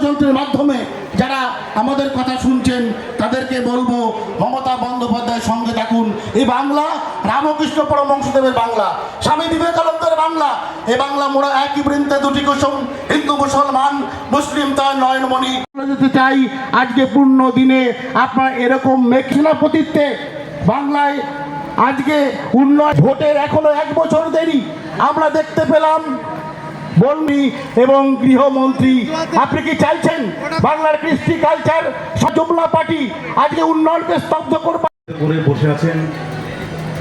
বাদ্যযন্ত্রের মাধ্যমে যারা আমাদের কথা শুনছেন, তাদেরকে বলব, মমতা বন্দ্যোপাধ্যায়ের সঙ্গে থাকুন। এই বাংলা, রামকৃষ্ণ পরমংশদেবের বাংলা, স্বামী বিবেকানন্দের বাংলা। এ বাংলা মোড়া একই বৃন্তে দুটি কুসুম, হিন্দু, মুসলমান, মুসলিম, তার নয়নমণি। যেতে চাই আজকে পূর্ণ দিনে আপনার এরকম মেঘসেনাপতিত্বে বাংলায় আজকে উন্নয়ন, ভোটের এখনও এক বছর দেরি। আমরা দেখতে পেলাম বন্দি এবং গৃহমন্ত্রী, আপনি কি চাইছেন বাংলার কৃষ্টি কালচার সজমলা পার্টি আজকে উন্নয়নকে স্তব্ধ করবে? করে বসে আছেন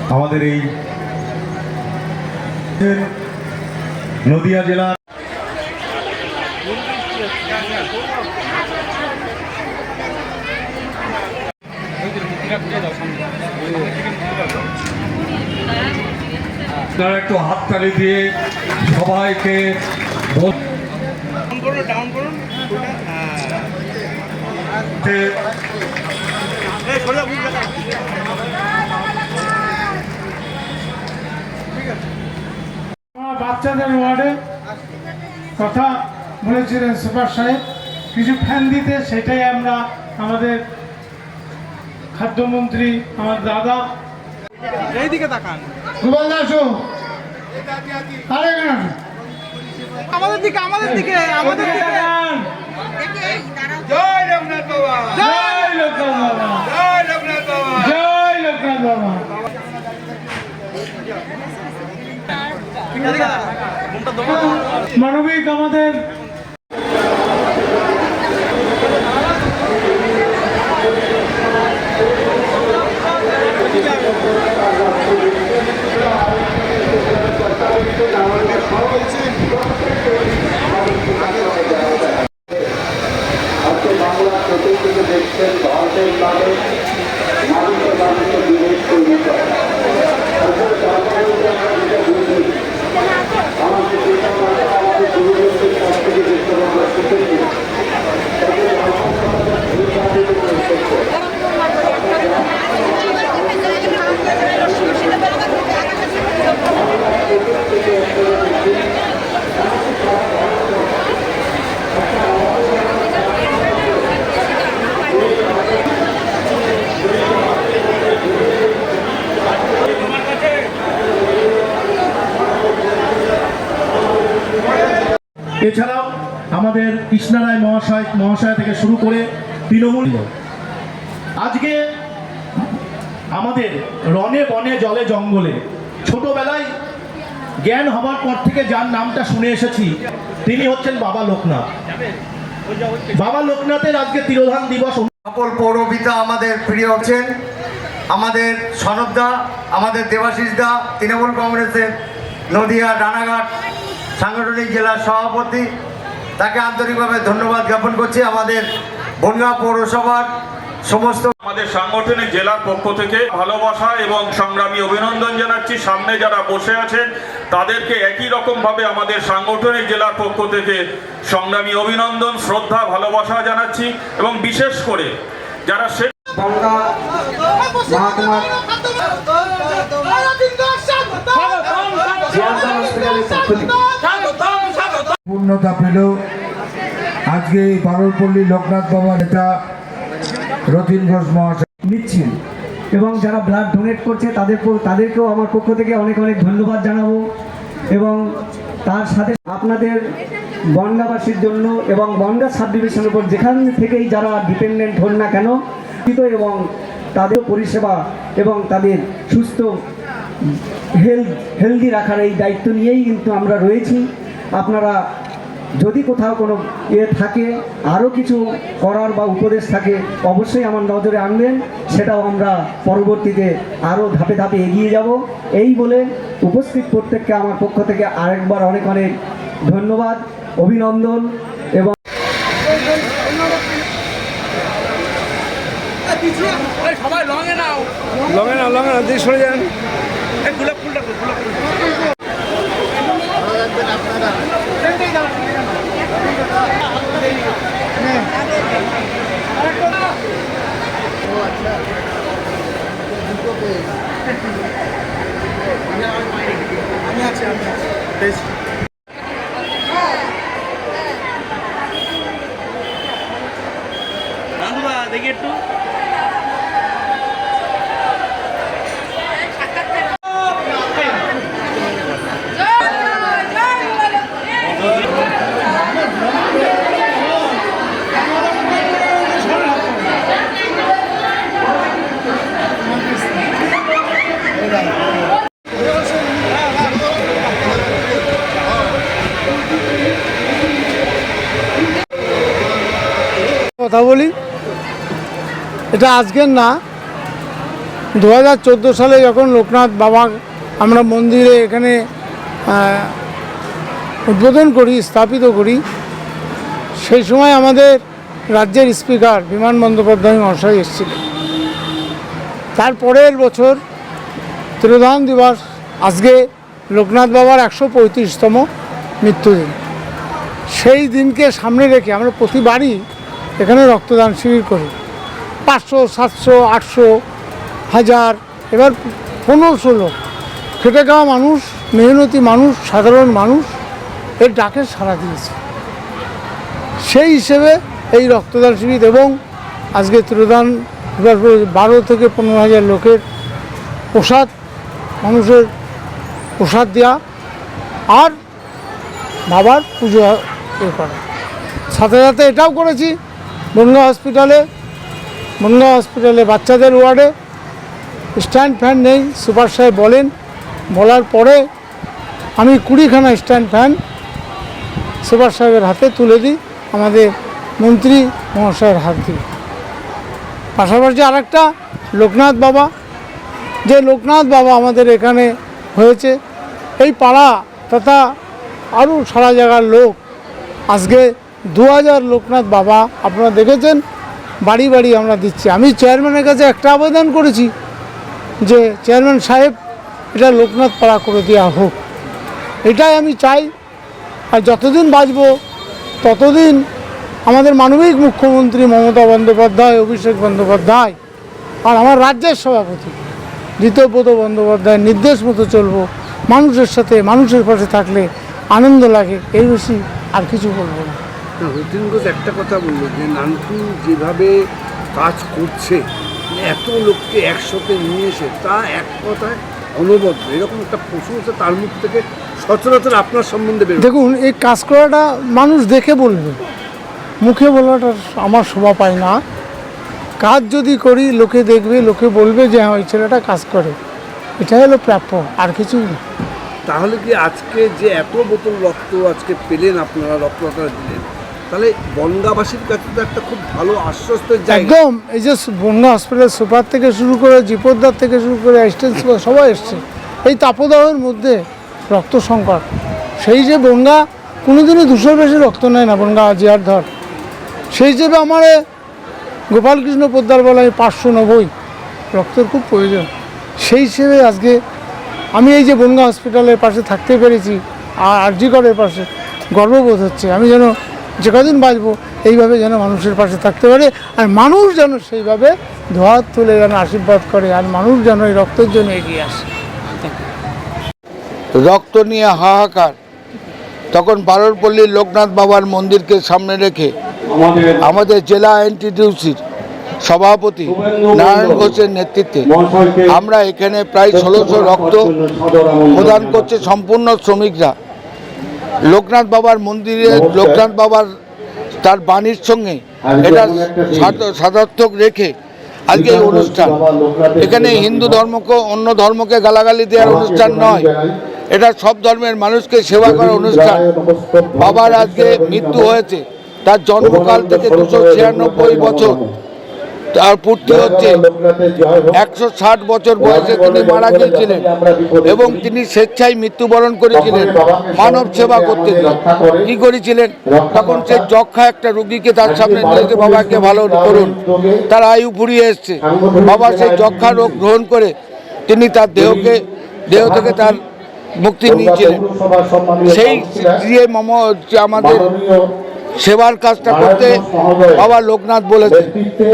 আমাদের এই নদিয়া জেলার আপনারা একটু হাততালি দিয়ে সবাইকে আমার বাচ্চাদের ওয়ার্ডে কথা বলেছিলেন সুপার সাহেব কিছু ফ্যান দিতে সেটাই আমরা আমাদের খাদ্যমন্ত্রী আমার দাদা। এইদিকে তাকান। গোপাল দাসও আরে কেন আমাদের দিকে আমাদের দিকে আমাদের দিকে। জয় রঘুনাথ বাবা। জয় লোকনাথ বাবা। জয় রঘুনাথ বাবা। জয় লোকনাথ বাবা। মানবিক আমাদের আজকে বাংলা চতুর্দিকে দেখছেন ভারতের নামে মানুষের মানুষকে বিরোধ তৈরি করে আসলে সরকারের যে আমরা যেটা বুঝি আমাদের যেটা আমরা আমাদের গুরুজনদের কাছ থেকে যেটা আমরা শিখেছি তাদের আমাদের ভুল রাজনীতি করে করছে। এছাড়াও আমাদের কৃষ্ণারায় মহাশয় মহাশয় থেকে শুরু করে তৃণমূল আজকে আমাদের রনে বনে জলে জঙ্গলে, ছোটবেলায় জ্ঞান হবার পর থেকে যার নামটা শুনে এসেছি, তিনি হচ্ছেন বাবা লোকনাথ। বাবা লোকনাথের আজকে তিরোধান দিবস সকল পৌরবিতা আমাদের প্রিয় হচ্ছেন। আমাদের সনদদা আমাদের দেবাশিস দা, তৃণমূল কংগ্রেসের নদিয়া রানাঘাট সাংগঠনিক জেলার সভাপতি তাকে আন্তরিকভাবে ধন্যবাদ জ্ঞাপন করছি আমাদের বনগাঁ পৌরসভার সমস্ত আমাদের সাংগঠনিক জেলার পক্ষ থেকে ভালোবাসা এবং সংগ্রামী অভিনন্দন জানাচ্ছি সামনে যারা বসে আছেন তাদেরকে একই রকমভাবে আমাদের সাংগঠনিক জেলার পক্ষ থেকে সংগ্রামী অভিনন্দন শ্রদ্ধা ভালোবাসা জানাচ্ছি এবং বিশেষ করে যারা সে হসপিটালের পক্ষ থেকে পূর্ণতা পেল। আজকে এই পারলপল্লী লোকনাথ বাবা নেতা রতিন ঘোষ মহাশয় নিচ্ছেন। এবং যারা ব্লাড ডোনেট করছে তাদের তাদেরকেও আমার পক্ষ থেকে অনেক অনেক ধন্যবাদ জানাব। এবং তার সাথে আপনাদের বনগাবাসীর জন্য এবং বনগা সাব ডিভিশনের উপর যেখান থেকেই যারা ডিপেন্ডেন্ট হন না কেন এবং তাদের পরিষেবা এবং তাদের সুস্থ হেলথ হেলদি রাখার এই দায়িত্ব নিয়েই কিন্তু আমরা রয়েছি। আপনারা যদি কোথাও কোনো ইয়ে থাকে, আরও কিছু করার বা উপদেশ থাকে, অবশ্যই আমার নজরে আনবেন, সেটাও আমরা পরবর্তীতে আরও ধাপে ধাপে এগিয়ে যাব। এই বলে উপস্থিত প্রত্যেককে আমার পক্ষ থেকে আরেকবার অনেক অনেক ধন্যবাদ, অভিনন্দন এবং সবাই লঙে নাও লঙ্গে না লঙ্গে না দিয়ে সরে যান। ফুলটা কই, গোলাপ ফুলটা আমি আছি আমি আছি। কথা বলি? এটা আজকের না। দু হাজার চোদ্দ সালে যখন লোকনাথ বাবা আমরা মন্দিরে এখানে উদ্বোধন করি, স্থাপিত করি, সেই সময় আমাদের রাজ্যের স্পিকার বিমান বন্দ্যোপাধ্যায় মহাশয় এসেছিলেন। তারপরের বছর তিরোধান দিবস, আজকে লোকনাথ বাবার একশো পঁয়ত্রিশতম মৃত্যুদিন। সেই দিনকে সামনে রেখে আমরা প্রতিবারই এখানে রক্তদান শিবির করি। পাঁচশো, সাতশো, আটশো, হাজার, এবার পনেরোশো লোক খেটে খাওয়া মানুষ, মেহনতি মানুষ, সাধারণ মানুষ, এর ডাকে সাড়া দিয়েছে। সেই হিসেবে এই রক্তদান শিবির এবং আজকে ত্রিদান বারো থেকে পনেরো হাজার লোকের প্রসাদ, মানুষের প্রসাদ দেওয়া আর বাবার পুজো এ করা। সাথে সাথে এটাও করেছি বনগাঁ হসপিটালে বনগাঁ হসপিটালে বাচ্চাদের ওয়ার্ডে স্ট্যান্ড ফ্যান নেই সুপার সাহেব বলেন। বলার পরে আমি কুড়িখানা স্ট্যান্ড ফ্যান সুপার সাহেবের হাতে তুলে দিই, আমাদের মন্ত্রী মহাশয়ের হাত দিয়ে। পাশাপাশি আরেকটা লোকনাথ বাবা, যে লোকনাথ বাবা আমাদের এখানে হয়েছে, এই পাড়া তথা আরও সারা জায়গার লোক আজকে দু হাজার লোকনাথ বাবা, আপনারা দেখেছেন, বাড়ি বাড়ি আমরা দিচ্ছি। আমি চেয়ারম্যানের কাছে একটা আবেদন করেছি যে চেয়ারম্যান সাহেব, এটা লোকনাথ পাড়া করে দেওয়া হোক। এটাই আমি চাই, আর যতদিন বাঁচব, ততদিন আমাদের মানবিক মুখ্যমন্ত্রী মমতা বন্দ্যোপাধ্যায়, অভিষেক বন্দ্যোপাধ্যায়, আর আমার রাজ্যের সভাপতি ঋতব্রত বন্দ্যোপাধ্যায়ের নির্দেশ মতো চলবো, মানুষের সাথে, মানুষের পাশে থাকলে আনন্দ লাগে, এই বেশি আর কিছু বলব না। না, রতিন ঘোষ একটা কথা বলল যে নানটু যেভাবে কাজ করছে এত লোককে একসাথে নিয়ে এসে তা এক কথায় অনবদ্য। এরকম একটা প্রশংসা তার মুখ থেকে সচরাচর আপনার সম্বন্ধে দেখুন এই কাজ করাটা মানুষ দেখে বলবে। মুখে বলাটা আমার শোভা পায় না। কাজ যদি করি লোকে দেখবে লোকে বলবে যে হ্যাঁ ওই ছেলেটা কাজ করে। এটাই হলো প্রাপ্য আর কিছুই না। তাহলে কি আজকে যে এত বোতল রক্ত আজকে পেলেন আপনারা রক্তদাতা দিলেন? তাহলে বনগাবাসীর কাছে তো একটা খুব ভালো আশ্বস্তের জায়গা। একদম, এই যে বন্যা হসপিটাল সুপার থেকে শুরু করে জিপোদ্দার থেকে শুরু করে অ্যাসিস্ট্যান্ট সবাই এসছে। এই তাপদাহের মধ্যে রক্ত সংকট। সেই যে বনগা, কোনোদিনও দুশোর বেশি রক্ত নেয় না বনগা জিয়ার ধর। সেই হিসেবে আমার গোপালকৃষ্ণ পোদ্দার বলায় পাঁচশো নব্বই রক্তের খুব প্রয়োজন। সেই হিসেবে আজকে আমি এই যে বনগা হসপিটালের পাশে থাকতে পেরেছি, আর আরজিগড়ের পাশে গর্ববোধ হচ্ছে। আমি যেন যে কদিন বাঁচবো এইভাবে যেন মানুষের পাশে থাকতে পারে আর মানুষ যেন সেইভাবে ধোয়াত তুলে যেন আশীর্বাদ করে আর মানুষ যেন এই রক্তের জন্য এগিয়ে আসে। রক্ত নিয়ে হাহাকার। তখন বারোরপল্লীর লোকনাথ বাবার মন্দিরকে সামনে রেখে আমাদের জেলা এনটিটিউসির সভাপতি নারায়ণ ঘোষের নেতৃত্বে আমরা এখানে প্রায় ষোলোশো রক্ত প্রদান করছে সম্পূর্ণ শ্রমিকরা। লোকনাথ বাবার মন্দিরে লোকনাথ বাবার তার বাণীর সঙ্গে এটা সাদার্থক রেখে আজকে এই অনুষ্ঠান। এখানে হিন্দু ধর্মকে অন্য ধর্মকে গালাগালি দেওয়ার অনুষ্ঠান নয়। এটা সব ধর্মের মানুষকে সেবা করার অনুষ্ঠান। বাবার আজকে মৃত্যু হয়েছে। তার জন্মকাল থেকে দুশো ছিয়ানব্বই বছর। তার পূর্তি হচ্ছে একশো ষাট বছর বয়সে তিনি মারা গিয়েছিলেন এবং তিনি স্বেচ্ছায় মৃত্যুবরণ করেছিলেন। মানব সেবা করতে গিয়ে। কি করেছিলেন? তখন সে যক্ষা একটা রুগীকে তার সামনে নিয়ে বাবাকে ভালো করুন। তার আয়ু ফুরিয়ে এসছে। বাবা সেই যক্ষা রোগ গ্রহণ করে তিনি তার দেহকে দেহ থেকে তার মুক্তি নিয়েছিলেন। সেই দিয়ে মম আমাদের সেবার কাজটা করতে বাবা লোকনাথ বলেছে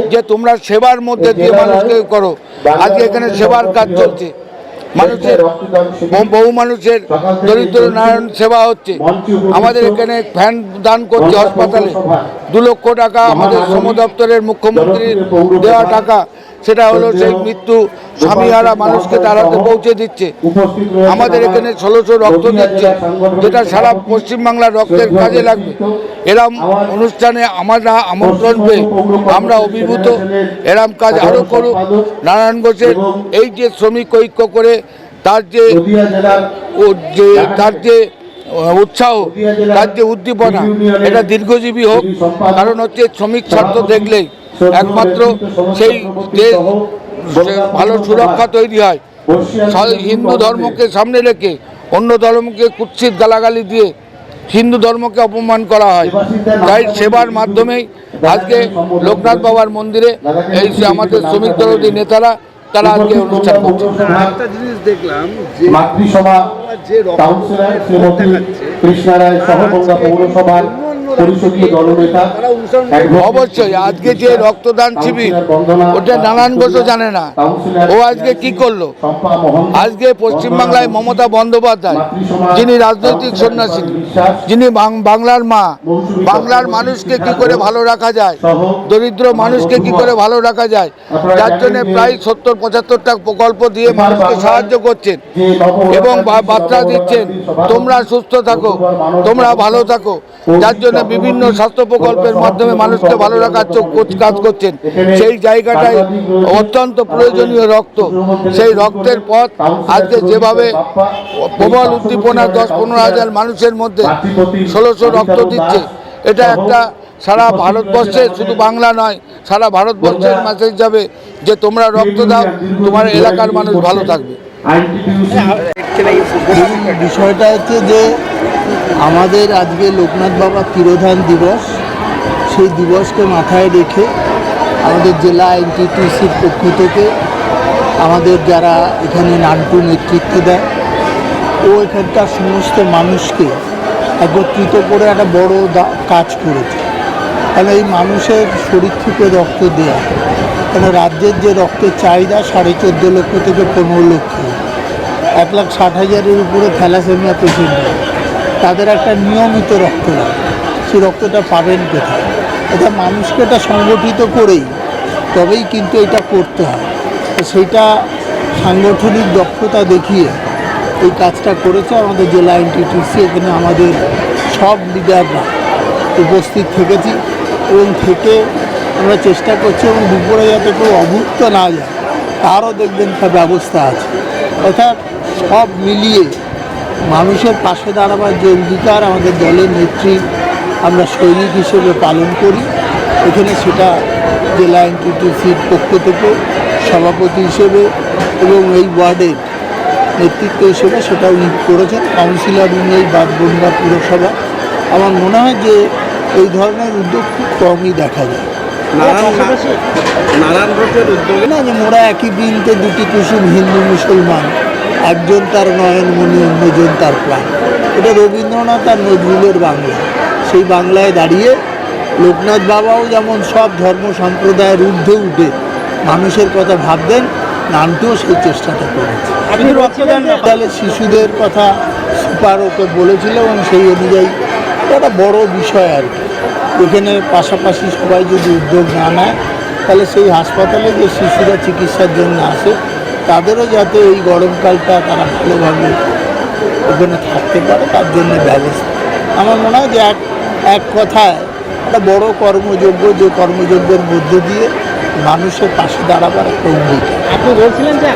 যে তোমরা সেবার মধ্যে দিয়ে মানুষকে করো। আজকে এখানে সেবার কাজ চলছে। মানুষের বহু- মানুষের দরিদ্র নারায়ণ সেবা হচ্ছে। আমাদের এখানে ফ্যান দান করছে হাসপাতালে। দু লক্ষ টাকা আমাদের শ্রম দপ্তরের মুখ্যমন্ত্রীর দেওয়া টাকা সেটা হলো সেই মৃত্যু স্বামীহারা মানুষকে তার হাতে পৌঁছে দিচ্ছে। আমাদের এখানে ষোলোশো রক্ত দিচ্ছে যেটা সারা পশ্চিমবাংলার রক্তের কাজে লাগবে। এরম অনুষ্ঠানে আমরা আমন্ত্রণ পেয়ে আমরা অভিভূত। এরম কাজ আরও করুক। নারায়ণ ঘোষের এই যে শ্রমিক ঐক্য করে তার যে তার যে উৎসাহ তার যে উদ্দীপনা এটা দীর্ঘজীবী হোক। কারণ হচ্ছে শ্রমিক স্বার্থ দেখলেই একমাত্র সেই দেশ ভালো সুরক্ষা তৈরি হয় হিন্দু ধর্মকে সামনে রেখে অন্য ধর্মকে কুৎসিত গালাগালি দিয়ে হিন্দু ধর্মকে অপমান করা হয়। তাই সেবার মাধ্যমেই আজকে লোকনাথ বাবার মন্দিরে এই যে আমাদের শ্রমিক দলদী নেতারা তারা আজকে অনুষ্ঠান করছে। একটা জিনিস দেখলাম যে মাতৃসভা যে কাউন্সিলর শ্রীমতী কৃষ্ণা রায় সহগঙ্গা পৌরসভার পরিষদীয় দলনেতা অবশ্যই আজকে যে রক্তদান শিবির ওটা নানান বছর জানে না। ও আজকে কি করল? আজকে পশ্চিমবাংলায় মমতা বন্দ্যোপাধ্যায় যিনি রাজনৈতিক সন্ন্যাসী যিনি বাংলার মা বাংলার মানুষকে কি করে ভালো রাখা যায় দরিদ্র মানুষকে কি করে ভালো রাখা যায় যার জন্য প্রায় সত্তর পঁচাত্তরটা প্রকল্প দিয়ে মানুষকে সাহায্য করছেন এবং বার্তা দিচ্ছেন তোমরা সুস্থ থাকো তোমরা ভালো থাকো যার জন্য বিভিন্ন স্বাস্থ্য প্রকল্পের মাধ্যমে মানুষকে ভালো রাখার কাজ করছেন। সেই জায়গাটায় অত্যন্ত প্রয়োজনীয় রক্ত। সেই রক্তের পথ আজকে যেভাবে প্রবল উদ্দীপনা দশ পনেরো হাজার মানুষের মধ্যে ষোলোশো রক্ত দিচ্ছে এটা একটা সারা ভারতবর্ষে শুধু বাংলা নয় সারা ভারতবর্ষের মেসেজ যাবে যে তোমরা রক্ত দাও তোমার এলাকার মানুষ ভালো থাকবে। বিষয়টা হচ্ছে যে আমাদের আজকে লোকনাথ বাবা তিরোধান দিবস। সেই দিবসকে মাথায় রেখে আমাদের জেলা এনটিটিসির পক্ষ থেকে আমাদের যারা এখানে নান্টু নেতৃত্ব দেয়, ও এখানকার সমস্ত মানুষকে একত্রিত করে একটা বড় কাজ করেছে। তাহলে এই মানুষের শরীর থেকে রক্ত দেয়া, কেন রাজ্যের যে রক্তের চাহিদা সাড়ে চোদ্দ লক্ষ থেকে পনেরো লক্ষ। এক লাখ ষাট হাজারের উপরে থ্যালাসেমিয়া পেশেন্ট তাদের একটা নিয়মিত রক্ত লাগে সেই রক্তটা পাবেন কোথায়? এটা মানুষকে এটা সংগঠিত করেই, তবেই কিন্তু এটা করতে হয়। তো সেইটা সাংগঠনিক দক্ষতা দেখিয়ে এই কাজটা করেছে আমাদের জেলা এনটিটিসি এখানে আমাদের সব লিডাররা উপস্থিত থেকেছি এবং থেকে আমরা চেষ্টা করছি এবং দুপুরে যাতে কেউ অভুক্ত না যায়, তারও দেখবেন তার ব্যবস্থা আছে। অর্থাৎ সব মিলিয়ে মানুষের পাশে দাঁড়াবার যে অঙ্গীকার আমাদের দলের নেত্রী আমরা সৈনিক হিসেবে পালন করি। এখানে সেটা জেলা এনটিটিসির পক্ষ থেকে সভাপতি হিসেবে এবং এই ওয়ার্ডের নেতৃত্ব হিসেবে সেটা উনি করেছেন। কাউন্সিলর উনি এই বাদবন্যা পুরসভা। আমার মনে হয় যে এই ধরনের উদ্যোগ খুব কমই দেখা যায়। নানান রকমের উদ্যোগে না যে মোরা একই বৃন্তে দুটি কুসুম হিন্দু মুসলমান একজন তার নয়নমণি অন্যজন তার প্রাণ। এটা রবীন্দ্রনাথ আর নজরুলের বাংলা। সেই বাংলায় দাঁড়িয়ে লোকনাথ বাবাও যেমন সব ধর্ম সম্প্রদায়ের ঊর্ধ্বে উঠে মানুষের কথা ভাবতেন নামটিও সেই চেষ্টাটা করেছে। আপনি রক্তদান তাহলে শিশুদের কথা সুপার ওকে বলেছিল এবং সেই অনুযায়ী একটা বড় বিষয় আর কি। এখানে পাশাপাশি সবাই যদি উদ্যোগ না নেয় তাহলে সেই হাসপাতালে যে শিশুরা চিকিৎসার জন্য আসে তাদেরও যাতে এই গরমকালটা তারা ভালোভাবে ওখানে থাকতে পারে, তার জন্য ব্যবস্থা। আমার মনে হয় যে এক এক কথায় একটা বড় কর্মযোগ্য যে কর্মযজ্ঞের মধ্য দিয়ে মানুষের পাশে দাঁড়াবার একটা আপনি বলছিলেন যে